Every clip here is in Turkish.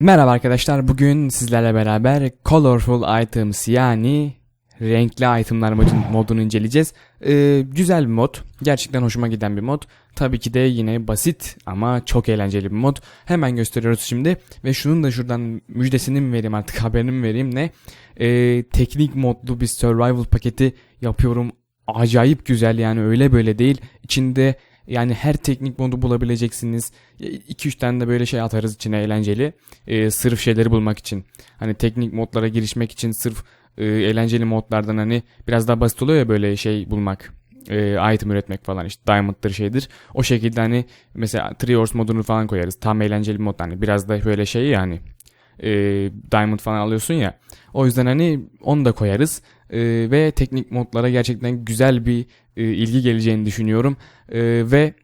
Merhaba arkadaşlar. Bugün sizlerle beraber Colorful Items yani renkli itemlar modun, modunu inceleyeceğiz. Ee, güzel bir mod. Gerçekten hoşuma giden bir mod. Tabii ki de yine basit ama çok eğlenceli bir mod. Hemen gösteriyoruz şimdi. Ve şunun da şuradan müjdesini mi vereyim artık haberini mi vereyim ne? Ee, teknik modlu bir survival paketi yapıyorum. Acayip güzel yani öyle böyle değil. İçinde yani her teknik modu bulabileceksiniz. 2-3 tane de böyle şey atarız içine eğlenceli. Ee, sırf şeyleri bulmak için. Hani teknik modlara girişmek için sırf e, eğlenceli modlardan hani biraz daha basit oluyor ya böyle şey bulmak. E, item üretmek falan işte diamond'dır şeydir. O şekilde hani mesela Triors modunu falan koyarız. Tam eğlenceli mod hani biraz da böyle şey yani e, diamond falan alıyorsun ya. O yüzden hani onu da koyarız. E, ve teknik modlara gerçekten güzel bir e, ilgi geleceğini düşünüyorum. E, ve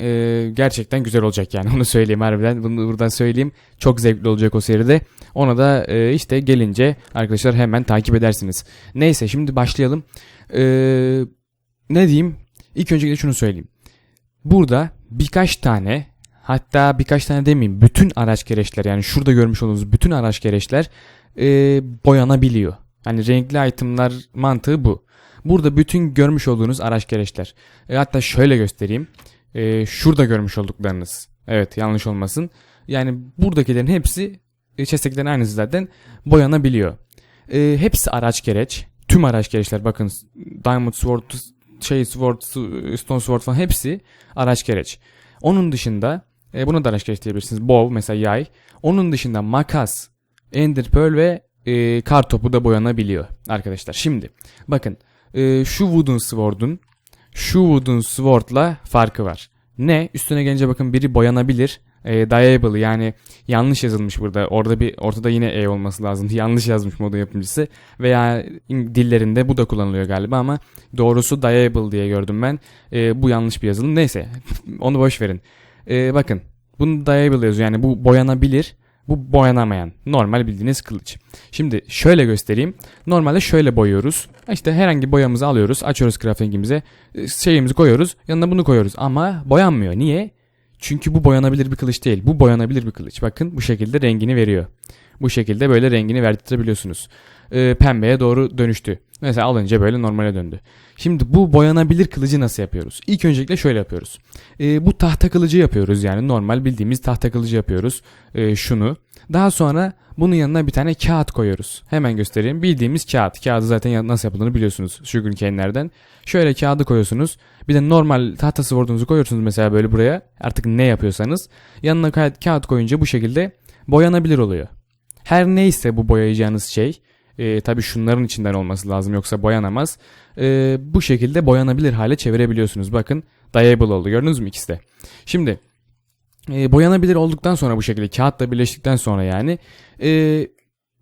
e, gerçekten güzel olacak yani. Onu söyleyeyim harbiden. Bunu buradan söyleyeyim. Çok zevkli olacak o seride. Ona da e, işte gelince arkadaşlar hemen takip edersiniz. Neyse şimdi başlayalım. E, ne diyeyim? İlk öncelikle şunu söyleyeyim. Burada birkaç tane hatta birkaç tane demeyeyim bütün araç gereçler yani şurada görmüş olduğunuz bütün araç gereçler e, boyanabiliyor hani renkli itemlar mantığı bu burada bütün görmüş olduğunuz araç gereçler e, hatta şöyle göstereyim e, şurada görmüş olduklarınız. Evet yanlış olmasın. Yani buradakilerin hepsi e, chest'tekilerin aynısı zaten boyanabiliyor. E, hepsi araç gereç. Tüm araç gereçler bakın Diamond Sword, şey Sword, Stone Sword falan hepsi araç gereç. Onun dışında e, bunu da araç gereç diyebilirsiniz. Bow mesela yay. Onun dışında makas, Ender Pearl ve e, kar topu da boyanabiliyor arkadaşlar. Şimdi bakın e, şu Wooden Sword'un şu Wooden Sword'la farkı var. Ne? Üstüne gelince bakın biri boyanabilir. E, diable yani yanlış yazılmış burada. Orada bir ortada yine E olması lazım. yanlış yazmış modu yapımcısı. Veya dillerinde bu da kullanılıyor galiba ama doğrusu diable diye gördüm ben. E, bu yanlış bir yazılım. Neyse onu boş verin. E, bakın bunu diable yazıyor yani bu boyanabilir. Bu boyanamayan. Normal bildiğiniz kılıç. Şimdi şöyle göstereyim. Normalde şöyle boyuyoruz. İşte herhangi boyamızı alıyoruz. Açıyoruz craftingimize. E, şeyimizi koyuyoruz. Yanına bunu koyuyoruz. Ama boyanmıyor. Niye? Çünkü bu boyanabilir bir kılıç değil. Bu boyanabilir bir kılıç. Bakın bu şekilde rengini veriyor. Bu şekilde böyle rengini verdirebiliyorsunuz. Ee, pembeye doğru dönüştü. Mesela alınca böyle normale döndü. Şimdi bu boyanabilir kılıcı nasıl yapıyoruz? İlk öncelikle şöyle yapıyoruz. Ee, bu tahta kılıcı yapıyoruz yani normal bildiğimiz tahta kılıcı yapıyoruz. Ee, şunu. Daha sonra bunun yanına bir tane kağıt koyuyoruz. Hemen göstereyim. Bildiğimiz kağıt. Kağıdı zaten nasıl yapıldığını biliyorsunuz sugar cane'lerden. Şöyle kağıdı koyuyorsunuz. Bir de normal tahta sword'unuzu koyuyorsunuz mesela böyle buraya. Artık ne yapıyorsanız. Yanına kağıt koyunca bu şekilde boyanabilir oluyor. Her neyse bu boyayacağınız şey e, tabii şunların içinden olması lazım yoksa boyanamaz. E, bu şekilde boyanabilir hale çevirebiliyorsunuz. Bakın diable oldu gördünüz mü ikisi de. Şimdi e, boyanabilir olduktan sonra bu şekilde kağıtla birleştikten sonra yani e,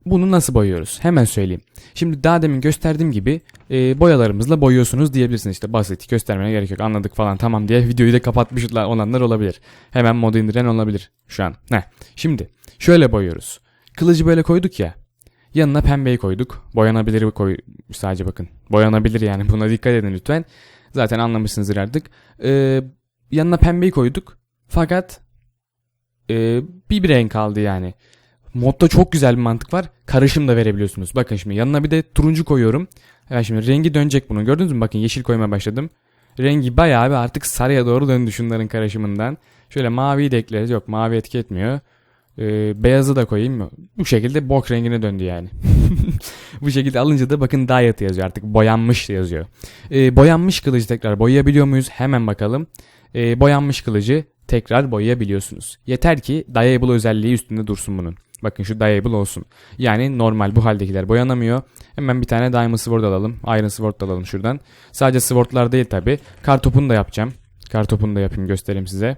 bunu nasıl boyuyoruz? Hemen söyleyeyim. Şimdi daha demin gösterdiğim gibi e, boyalarımızla boyuyorsunuz diyebilirsiniz. İşte basit göstermene gerek yok anladık falan tamam diye videoyu da kapatmış olanlar olabilir. Hemen modu indiren olabilir şu an. Heh. Şimdi şöyle boyuyoruz. Kılıcı böyle koyduk ya. Yanına pembeyi koyduk. Boyanabilir koy sadece bakın. Boyanabilir yani buna dikkat edin lütfen. Zaten anlamışsınızdır artık. Ee, yanına pembeyi koyduk. Fakat e, bir, renk kaldı yani. Modda çok güzel bir mantık var. Karışım da verebiliyorsunuz. Bakın şimdi yanına bir de turuncu koyuyorum. Evet şimdi rengi dönecek bunun. Gördünüz mü? Bakın yeşil koymaya başladım. Rengi bayağı bir artık sarıya doğru döndü şunların karışımından. Şöyle maviyi de ekleriz. Yok mavi etki etmiyor. Ee, beyazı da koyayım mı? Bu şekilde bok rengine döndü yani. Bu şekilde alınca da bakın diet yazıyor artık boyanmış yazıyor. Ee, boyanmış kılıcı tekrar boyayabiliyor muyuz? Hemen bakalım. Ee, boyanmış kılıcı tekrar boyayabiliyorsunuz. Yeter ki diable özelliği üstünde dursun bunun. Bakın şu diable olsun. Yani normal bu haldekiler boyanamıyor. Hemen bir tane diamond sword alalım. Iron sword alalım şuradan. Sadece swordlar değil tabi. Kartopunu da yapacağım. Kartopunu da yapayım göstereyim size.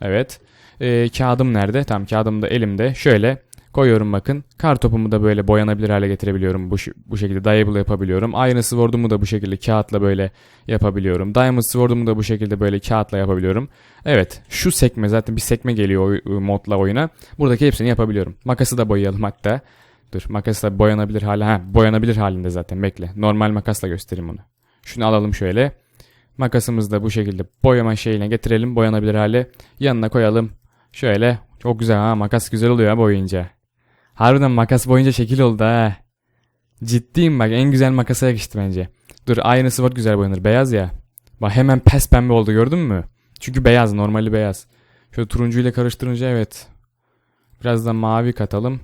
Evet. Ee, kağıdım nerede? Tam kağıdım da elimde. Şöyle koyuyorum bakın. Kar topumu da böyle boyanabilir hale getirebiliyorum. Bu, bu şekilde diable yapabiliyorum. Iron Sword'umu da bu şekilde kağıtla böyle yapabiliyorum. Diamond Sword'umu da bu şekilde böyle kağıtla yapabiliyorum. Evet şu sekme zaten bir sekme geliyor modla oyuna. Buradaki hepsini yapabiliyorum. Makası da boyayalım hatta. Dur makası da boyanabilir hale. Ha boyanabilir halinde zaten bekle. Normal makasla göstereyim onu. Şunu alalım şöyle. Makasımızı da bu şekilde boyama şeyine getirelim. Boyanabilir hale. Yanına koyalım. Şöyle Çok güzel ha makas güzel oluyor ha boyunca. Harbiden makas boyunca şekil oldu ha. Ciddiyim bak en güzel makasa yakıştı bence. Dur aynısı var güzel boyanır beyaz ya. Bak hemen pes pembe oldu gördün mü? Çünkü beyaz normali beyaz. Şöyle turuncuyla karıştırınca evet. Biraz da mavi katalım.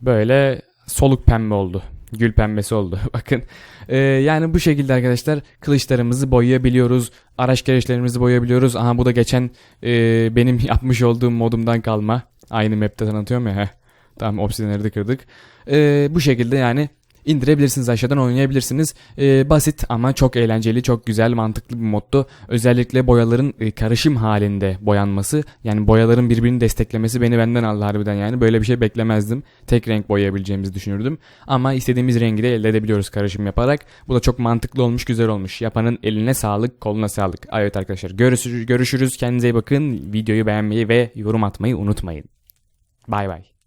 Böyle soluk pembe oldu. Gül pembesi oldu. Bakın. Ee, yani bu şekilde arkadaşlar kılıçlarımızı boyayabiliyoruz. Araç gereçlerimizi boyayabiliyoruz. Aha bu da geçen e, benim yapmış olduğum modumdan kalma. Aynı map'te tanıtıyorum ya. Heh. Tamam obsidianleri de kırdık. Ee, bu şekilde yani indirebilirsiniz aşağıdan oynayabilirsiniz. Ee, basit ama çok eğlenceli, çok güzel, mantıklı bir moddu. Özellikle boyaların e, karışım halinde boyanması, yani boyaların birbirini desteklemesi beni benden aldı harbiden yani. Böyle bir şey beklemezdim. Tek renk boyayabileceğimizi düşünürdüm. Ama istediğimiz rengi de elde edebiliyoruz karışım yaparak. Bu da çok mantıklı olmuş, güzel olmuş. Yapanın eline sağlık, koluna sağlık. Evet arkadaşlar görüşürüz, görüşürüz. Kendinize iyi bakın. Videoyu beğenmeyi ve yorum atmayı unutmayın. Bay bay.